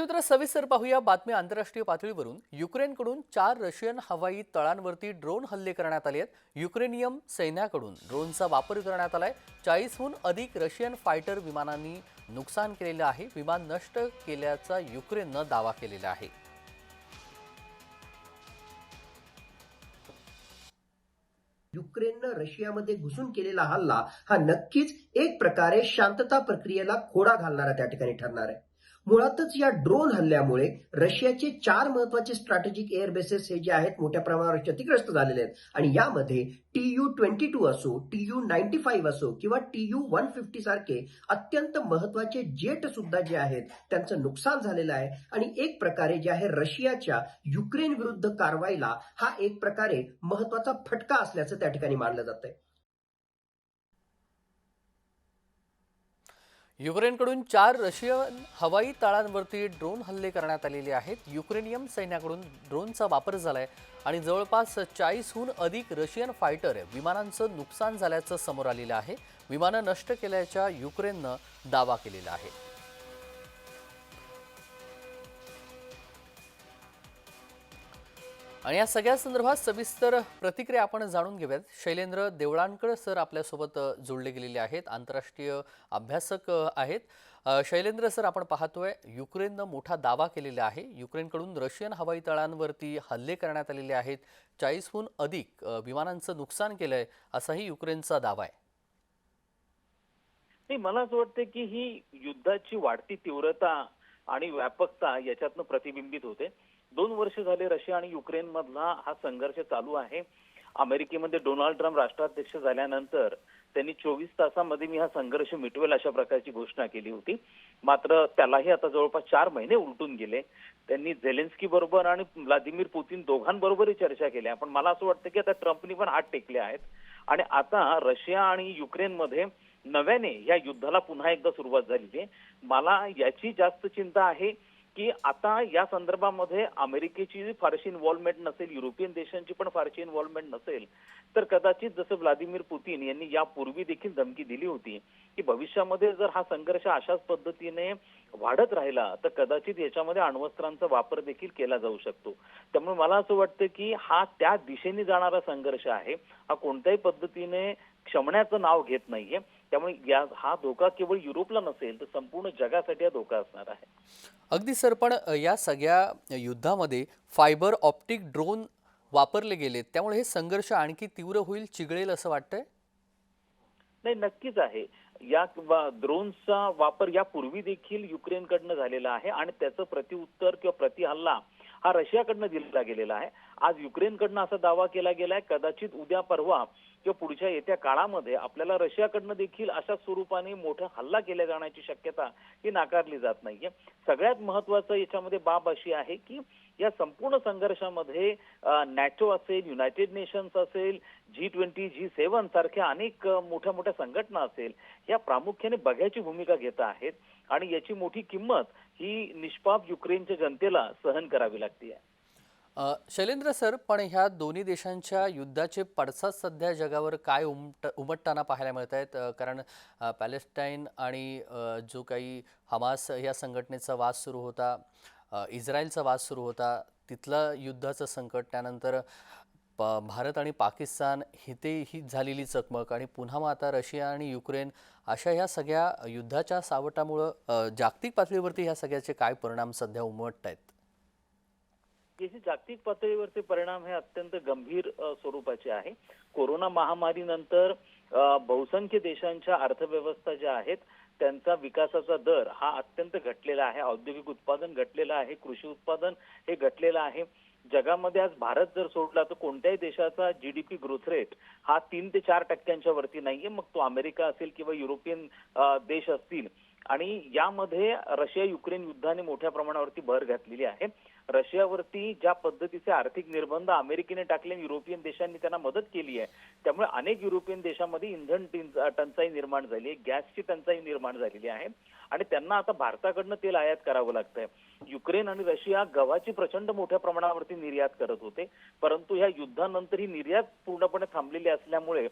बातमीपत्र सविस्तर पाहूया बातमी आंतरराष्ट्रीय पातळीवरून. युक्रेनकडून चार रशियन हवाई तळांवरती ड्रोन हल्ले करण्यात आले आहेत. युक्रेनियम सैन्याकडून ड्रोनचा वापर करण्यात आलाय. चाळीसहून अधिक रशियन फायटर विमानांनी नुकसान केलेलं आहे. विमान नष्ट केल्याचा युक्रेननं दावा केलेला आहे. युक्रेननं रशियामध्ये घुसून केलेला हल्ला हा नक्कीच एक प्रकारे शांतता प्रक्रियेला खोडा घालणारा त्या ठिकाणी ठरणार आहे. मुळातच या ड्रोन हल्ल्यामुळे रशियाचे चार महत्त्वाचे स्ट्रॅटेजिक एअर बेसेस हे जे आहेत मोठ्या प्रमाणावर क्षतिग्रस्त झालेले आहेत. आणि यामध्ये टी यू ट्वेंटी टू असो टी यू नाईन्टी फाईव्ह असो किंवा टी यू वन फिफ्टी सारखे अत्यंत महत्त्वाचे जेट सुद्धा जे आहेत त्यांचं नुकसान झालेलं आहे. आणि एक प्रकारे जे आहे रशियाच्या युक्रेन विरुद्ध कारवाईला हा एक प्रकारे महत्त्वाचा फटका असल्याचं त्या ठिकाणी मानलं जात आहे युक्रेनकडून चार रशियन हवाई तळांवरती ड्रोन हल्ले करण्यात आलेले आहेत. युक्रेनियम सैन्याकडून ड्रोनचा वापर झालाय आणि जवळपास चाळीसहून अधिक रशियन फायटर विमानांचं नुकसान झाल्याचं समोर आलेलं आहे. विमानं नष्ट केल्याच्या युक्रेननं दावा केलेला आहे. आणि या सगळ्या संदर्भात सविस्तर प्रतिक्रिया आपण जाणून घेऊयात. शैलेंद्र देवळांकर सर आपल्यासोबत जोडले गेलेले आहेत. आंतरराष्ट्रीय अभ्यासक आहेत. शैलेंद्र सर आपण पाहतोय युक्रेननं मोठा दावा केलेला आहे. युक्रेनकडून रशियन हवाई तळांवरती हल्ले करण्यात आलेले आहेत. चाळीसहून अधिक विमानांचं नुकसान केलं आहे असाही युक्रेनचा दावा आहे. नाही मला असं वाटतं की ही युद्धाची वाढती तीव्रता आणि व्यापकता याच्यातनं प्रतिबिंबित होते. दोन वर्ष झाले रशिया आणि युक्रेन मधला हा संघर्ष चालू आहे. अमेरिकेमध्ये डोनाल्ड ट्रम्प राष्ट्राध्यक्ष झाल्यानंतर त्यांनी चोवीस तासामध्ये मी हा संघर्ष मिटवेल अशा प्रकारची घोषणा केली होती. मात्र त्यालाही आता जवळपास चार महिने उलटून गेले. त्यांनी झेलेन्स्की बरोबर आणि व्लादिमीर पुतीन दोघांबरोबरही चर्चा केल्या पण मला असं वाटतं की आता ट्रम्पनी पण हात टेकले आहेत. आणि आता रशिया आणि युक्रेनमध्ये नव्याने या युद्धाला पुन्हा एकदा सुरुवात झालेली आहे. मला याची जास्त चिंता आहे की आता या संदर्भामध्ये अमेरिकेची फारशी इन्व्हॉल्वमेंट नसेल युरोपियन देशांची पण फारशी इन्व्हॉल्वमेंट नसेल तर कदाचित जसं व्लादिमीर पुतीन यांनी यापूर्वी देखील धमकी दिली होती की भविष्यामध्ये जर हा संघर्ष अशाच पद्धतीने वाढत राहिला तर कदाचित याच्यामध्ये अण्वस्त्रांचा वापर देखील केला जाऊ शकतो. त्यामुळे मला असं वाटतं की हा त्या दिशेने जाणारा संघर्ष आहे. हा कोणत्याही पद्धतीने क्षमण्याचं नाव घेत नाहीये. त्यामुळे या हा धोका केवळ युरोपला नसेल तर संपूर्ण जगासाठी हा धोका असणार आहे. अगदी सर पण या सगळ्या युद्धामध्ये फायबर ऑप्टिक ड्रोन वापरले गेलेत. त्यामुळे हे संघर्ष आणखी तीव्र होईल चिघळेल असं वाटतंय? नाही नक्कीच आहे. या किंवा ड्रोनचा वापर यापूर्वी देखील युक्रेनकडनं झालेला आहे आणि त्याचं प्रतिउत्तर किंवा प्रतिहल्ला हा रशियाकडनं दिला गेलेला आहे. आज युक्रेनकडनं असा दावा केला गेलाय कदाचित उद्या परवा किंवा पुढच्या येत्या काळामध्ये आपल्याला रशियाकडनं देखील अशा स्वरूपाने मोठा हल्ला केला जाण्याची शक्यता ही नाकारली जात नाहीये. सगळ्यात महत्वाचं याच्यामध्ये बाब अशी आहे की या संपूर्ण संघर्षामध्ये नॅटो असेल युनायटेड नेशन्स असेल जी ट्वेंटी जी सेव्हन सारख्या अनेक मोठ्या मोठ्या संघटना असेल या प्रामुख्याने बघ्याची भूमिका घेत आहेत आणि याची मोठी किंमत ही निष्पाप युक्रेनच्या जनतेला सहन करावी लागते. शैलेंद्र सर पण ह्या दोन्ही देशांच्या युद्धाचे पडसाद सध्या जगावर काय उमट उमटताना पाहायला मिळत आहेत कारण पॅलेस्टाईन आणि जो काही हमास या संघटनेचा वाद सुरू होता इस्रायलचा वाद सुरू होता. तिथलं युद्धाचं संकट त्यानंतर प भारत आणि पाकिस्तान हिते ही झालेली चकमक आणि पुन्हा मग आता रशिया आणि युक्रेन अशा ह्या सगळ्या युद्धाच्या सावटामुळं जागतिक पातळीवरती ह्या सगळ्याचे काय परिणाम सध्या उमटत आहेत? याचे जागतिक पातळीवरचे परिणाम हे अत्यंत गंभीर स्वरूपाचे आहे. कोरोना महामारीनंतर बहुसंख्य देशांच्या अर्थव्यवस्था ज्या आहेत त्यांचा विकासाचा दर हा अत्यंत घटलेला आहे. औद्योगिक उत्पादन घटलेलं आहे. कृषी उत्पादन हे घटलेलं आहे. जगामध्ये आज भारत जर सोडला तर कोणत्याही देशाचा जीडीपी ग्रोथ रेट हा तीन ते चार टक्क्यांच्या वरती नाहीये. मग तो अमेरिका असेल किंवा युरोपियन देश असतील. आणि यामध्ये रशिया युक्रेन युद्धाने मोठ्या प्रमाणावरती भर घातलेली आहे. रशियावरती ज्या पद्धतीचे आर्थिक निर्बंध अमेरिकेने टाकले आणि युरोपियन देशांनी त्यांना मदत केली आहे त्यामुळे अनेक युरोपियन देशांमध्ये इंधन टंचाई निर्माण झाली आहे गॅसची टंचाई निर्माण झालेली आहे आणि त्यांना आता भारताकडनं तेल आयात करावं लागतंय. युक्रेन आणि रशिया गव्हाची प्रचंड मोठ्या प्रमाणावरती निर्यात करत होते परंतु ह्या युद्धानंतर ही निर्यात पूर्णपणे थांबलेली असल्यामुळे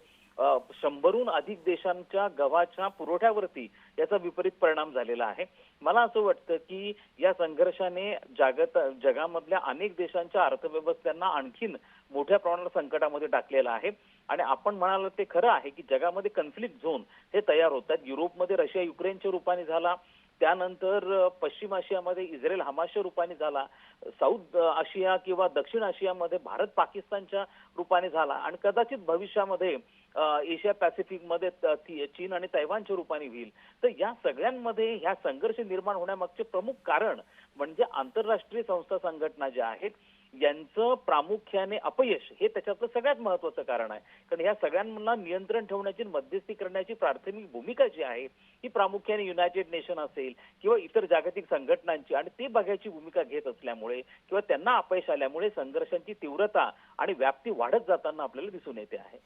शंभरहून अधिक देशांच्या गव्हाच्या पुरवठ्यावरती याचा विपरीत परिणाम झालेला आहे. मला असं वाटतं की या संघर्षाने जागत जगामधल्या अनेक देशांच्या अर्थव्यवस्थांना आणखीन मोठ्या प्रमाणात संकटामध्ये टाकलेलं आहे. आणि आपण म्हणाल ते खरं आहे की जगामध्ये कन्फ्लिक्ट झोन हे तयार होत आहेत युरोपमध्ये रशिया युक्रेनच्या रूपाने झाला. त्यानंतर पश्चिम आशियामध्ये इस्रायल हमासच्या रूपाने झाला. साऊथ आशिया किंवा दक्षिण आशियामध्ये भारत पाकिस्तानच्या रूपाने झाला. आणि कदाचित भविष्यामध्ये एशिया पॅसिफिकमध्ये चीन आणि तैवानच्या रूपाने होईल. तर या सगळ्यांमध्ये ह्या संघर्ष निर्माण होण्यामागचे प्रमुख कारण म्हणजे आंतरराष्ट्रीय संस्था संघटना ज्या आहेत यांचं प्रामुख्याने अपयश हे त्याच्यातलं सगळ्यात महत्वाचं कारण आहे. कारण या सगळ्यांना नियंत्रण ठेवण्याची मध्यस्थी करण्याची प्राथमिक भूमिका जी आहे ही प्रामुख्याने युनायटेड नेशन असेल किंवा इतर जागतिक संघटनांची आणि ते बघायची भूमिका घेत असल्यामुळे किंवा त्यांना अपयश आल्यामुळे संघर्षांची तीव्रता आणि व्याप्ती वाढत जाताना आपल्याला दिसून येते आहे.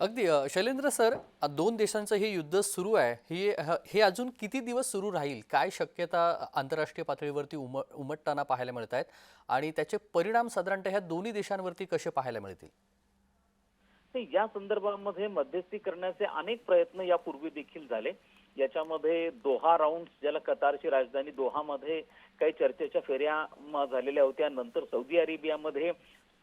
अगदी शैलेंद्र सर दोन देशांचं हे युद्ध सुरू आहे. हे हे अजून किती दिवस सुरू राहील? काय शक्यता आंतरराष्ट्रीय पातळीवरती उम उमटताना पाहायला मिळत आहेत आणि त्याचे परिणाम साधारणतः ह्या दोन्ही देशांवरती कसे पाहायला मिळतील? नाही, या संदर्भामध्ये मध्यस्थी करण्याचे अनेक प्रयत्न यापूर्वी देखील झाले. याच्यामध्ये दोहा राऊंड ज्याला कतारची राजधानी दोहामध्ये काही चर्चेच्या फेऱ्या झालेल्या होत्या. नंतर सौदी अरेबियामध्ये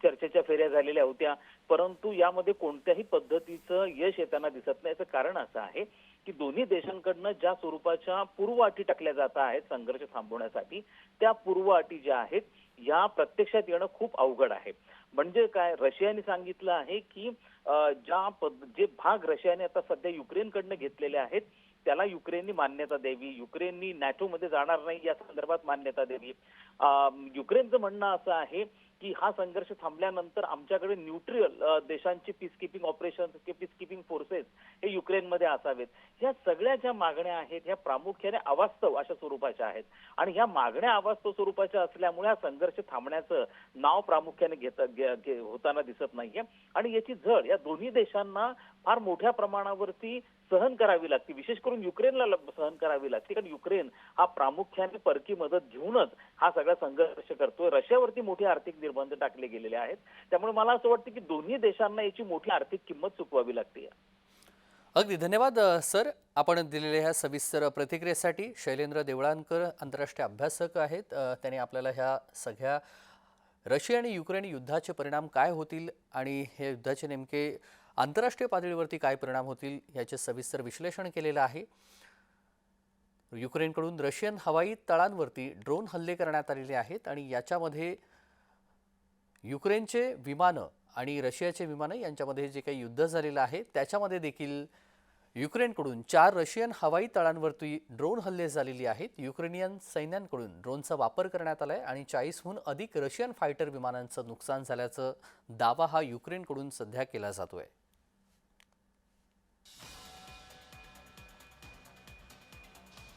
चर्चेच्या फेऱ्या झालेल्या होत्या. परंतु यामध्ये कोणत्याही पद्धतीचं यश येताना दिसत नाही. याचं कारण असं आहे की दोन्ही देशांकडनं ज्या स्वरूपाच्या पूर्व अटी टाकल्या जात आहेत संघर्ष थांबवण्यासाठी त्या पूर्व अटी ज्या आहेत या प्रत्यक्षात येणं खूप अवघड आहे. म्हणजे काय? रशियाने सांगितलं आहे की ज्या पद जे भाग रशियाने आता सध्या युक्रेनकडनं घेतलेले आहेत त्याला युक्रेननी मान्यता द्यावी. युक्रेननी नॅटोमध्ये जाणार नाही या संदर्भात मान्यता द्यावी. युक्रेनचं म्हणणं असं आहे की हा संघर्ष थांबल्यानंतर आमच्याकडे न्यूट्रल देशांचे piece keeping operation peacekeeping forces हे युक्रेनमध्ये असावेत. ह्या सगळ्या ज्या मागण्या आहेत ह्या प्रामुख्याने अवास्तव अशा स्वरूपाच्या आहेत. आणि ह्या मागण्या अवास्तव स्वरूपाच्या असल्यामुळे हा संघर्ष थांबण्याचं नाव प्रामुख्याने घेत होताना दिसत नाहीये. आणि याची झळ या दोन्ही देशांना फार मोठ्या प्रमाणावरती सहन करावी लागते. विशेष करून युक्रेनला सहन करावी लागते. कारण युक्रेन हा प्रामुख्याने परकी मदत घेऊनच हा सगळा संघर्ष करतोय. रशियावरती मोठे आर्थिक निर्बंध टाकले गेलेले आहेत. त्यामुळे मला असं वाटतं की दोन्ही देशांना याची मोठी आर्थिक किंमत चुकवावी लागते. अगदी धन्यवाद सर. आपण दिलेल्या ह्या सविस्तर प्रतिक्रियेसाठी शैलेंद्र देवळांकर आंतरराष्ट्रीय अभ्यासक आहेत. त्यांनी आपल्याला ह्या सगळ्या रशिया आणि युक्रेन युद्धाचे परिणाम काय होतील आणि हे युद्धाचे नेमके आंतरराष्ट्रीय पातळीवरती काय परिणाम होतील याचे सविस्तर विश्लेषण केलेलं आहे. युक्रेनकडून रशियन हवाई तळांवरती ड्रोन हल्ले करण्यात आलेले आहेत आणि याच्यामध्ये युक्रेनचे विमानं आणि रशियाचे विमानं यांच्यामध्ये जे काही युद्ध झालेलं आहे त्याच्यामध्ये देखील युक्रेनकडून चार रशियन हवाई तळांवरती ड्रोन हल्ले झालेले आहेत. युक्रेनियन सैन्यांकडून ड्रोनचा वापर करण्यात आला आहे आणि चाळीसहून अधिक रशियन फायटर विमानांचं नुकसान झाल्याचं दावा हा युक्रेनकडून सध्या केला जातो आहे